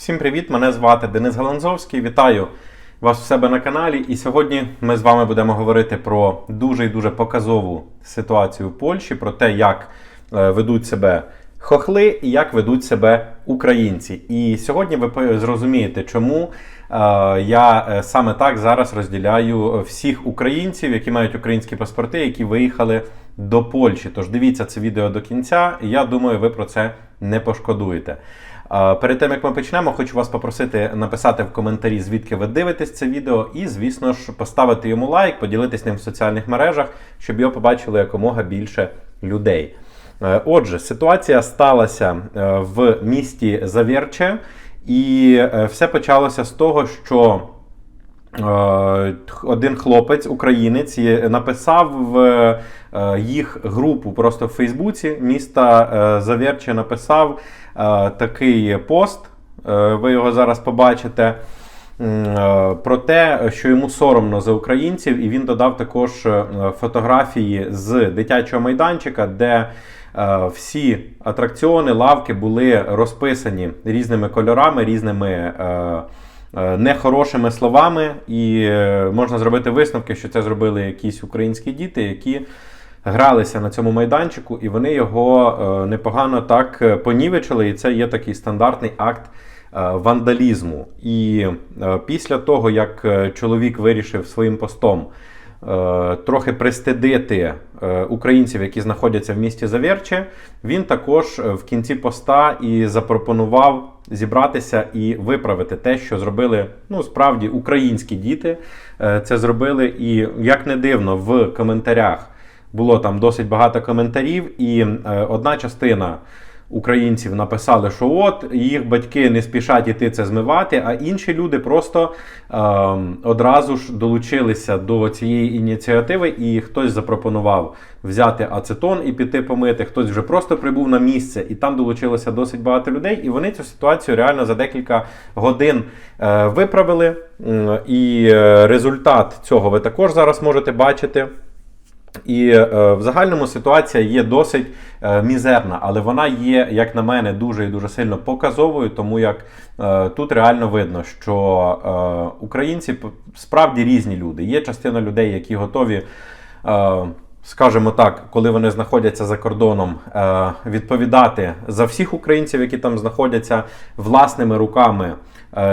Всім привіт! Мене звати Денис Галанзовський. Вітаю вас у себе на каналі. І сьогодні ми з вами будемо говорити про дуже і дуже показову ситуацію в Польщі, про те, як е, ведуть себе хохли і як ведуть себе українці. І сьогодні ви зрозумієте, чому е, я е, саме так зараз розділяю всіх українців, які мають українські паспорти, які виїхали до Польщі. Тож дивіться це відео до кінця. Я думаю, ви про це не пошкодуєте. Перед тим як ми почнемо, хочу вас попросити написати в коментарі, звідки ви дивитесь це відео, і, звісно ж, поставити йому лайк, поділитись ним в соціальних мережах, щоб його побачили якомога більше людей. Е, Отже, ситуація сталася е, в місті Завірче, і е, все почалося з того, що один хлопець, українець, написав в е, їх групу просто в Фейсбуці міста е, Завірче написав е, такий пост. е, Ви його зараз побачите. е, Про те, що йому соромно за українців, і він додав також е, фотографії з дитячого майданчика, де е, всі атракціони, лавки були розписані різними кольорами, різними е, е, нехорошими словами, і е, можна зробити висновки, що це зробили якісь українські діти, які гралися на цьому майданчику, і вони його е, непогано так е, понівечили. І це є такий стандартний акт е, вандалізму. І е, після того, як е, чоловік вирішив своїм постом е, трохи пристидити е, українців, які знаходяться в місті Завірче, він також е, в кінці поста і запропонував зібратися і виправити те, що зробили ну справді українські діти. Е, Це зробили, і як не дивно, в коментарях було там досить багато коментарів, і е, одна частина. Українців написали, що от їх батьки не спішать іти це змивати, а інші люди просто ем, одразу ж долучилися до цієї ініціативи, і хтось запропонував взяти ацетон і піти помити, хтось вже просто прибув на місце, і там долучилося досить багато людей. І вони цю ситуацію реально за декілька годин е, виправили. І е, результат цього ви також зараз можете бачити. І е, в загальному ситуація є досить е, мізерна, але вона є, як на мене, дуже і дуже сильно показовою, тому як е, тут реально видно, що українці справді різні люди. Є частина людей, які готові. Скажімо так, коли вони знаходяться за кордоном, відповідати за всіх українців, які там знаходяться власними руками,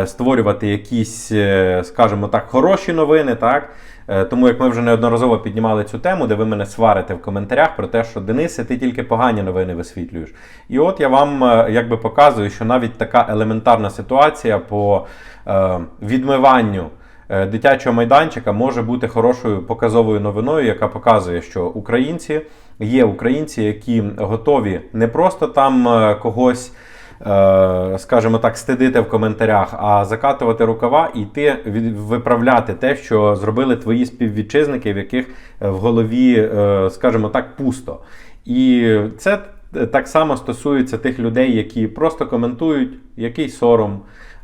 створювати якісь, е, скажімо так, хороші новини, так Е, Тому як ми вже неодноразово піднімали цю тему, де ви мене сварите в коментарях про те, що Денисе, ти тільки погані новини висвітлюєш. І от я вам е, якби показую, що навіть така елементарна ситуація по е, відмиванню е, дитячого майданчика може бути хорошою показовою новиною, яка показує, що українці є українці, які готові не просто там е, когось е, скажімо так, стидити в коментарях, а закатувати рукава і йти виправляти те, що зробили твої співвітчизники, в яких е, в голові, е, скажімо так, пусто. І це так само стосується тих людей, які просто коментують, який сором.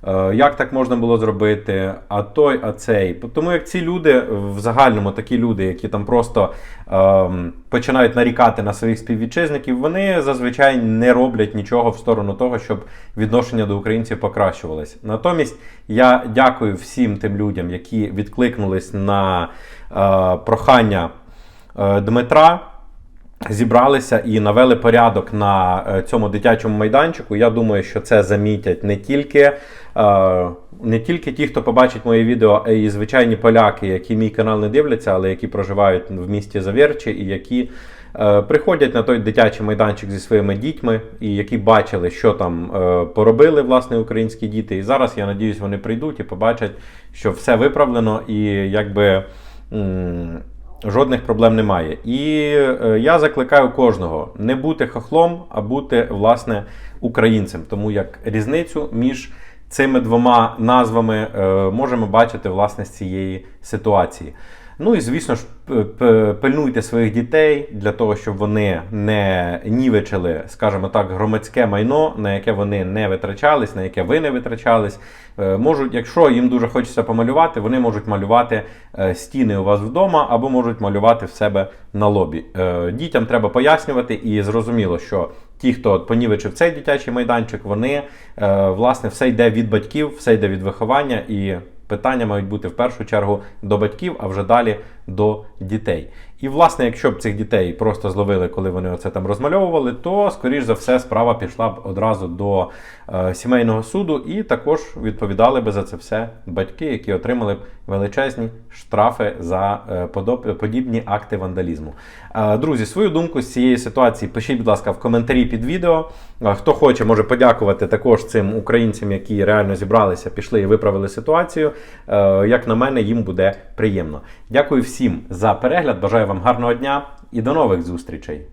Е, Як так можна було зробити, а той, а цей. Тому як ці люди, в загальному такі люди, які там просто ем, починають нарікати на своїх співвітчизників, вони зазвичай не роблять нічого в сторону того, щоб відношення до українців покращувалось. Натомість я дякую всім тим людям, які відкликнулись на е, прохання е, Дмитра зібралися і навели порядок на е, цьому дитячому майданчику. Я думаю, що це замітять не тільки, е, не тільки ті, хто побачить моє відео, й звичайні поляки, які мій канал не дивляться, але які проживають в місті Завірчі і які. е, Приходять на той дитячий майданчик зі своїми дітьми, і які бачили, що там е, поробили власне українські діти. І зараз я надіюсь, вони прийдуть і побачать, що все виправлено, і якби жодних проблем немає. І е, я закликаю кожного не бути хохлом, а бути власне українцем. Тому як різницю між цими двома назвами е, можемо бачити власне з цієї ситуації. Ну і звісно ж, пильнуйте своїх дітей для того, щоб вони не нівечили, скажімо так, громадське майно, на яке вони не витрачались, на яке ви не витрачались. Е, Можуть, якщо їм дуже хочеться помалювати, вони можуть малювати е, стіни у вас вдома або можуть малювати в себе на лобі. Е, Дітям треба пояснювати, і зрозуміло, що ті, хто понівечив цей дитячий майданчик, вони власне все йде від батьків, все йде від виховання, і питання мають бути в першу чергу до батьків, а вже далі до дітей. І, власне, якщо б цих дітей просто зловили, коли вони оце там розмальовували, то, скоріш за все, справа пішла б одразу до е, сімейного суду, і також відповідали би за це все батьки, які отримали б величезні штрафи за е, подоб- подібні акти вандалізму. Е, друзі, свою думку з цієї ситуації пишіть, будь ласка, в коментарі під відео. Е, Хто хоче, може подякувати також цим українцям, які реально зібралися, пішли і виправили ситуацію. Е, Як на мене, їм буде приємно. Дякую всім за перегляд. Бажаю вам гарного дня і до нових зустрічей.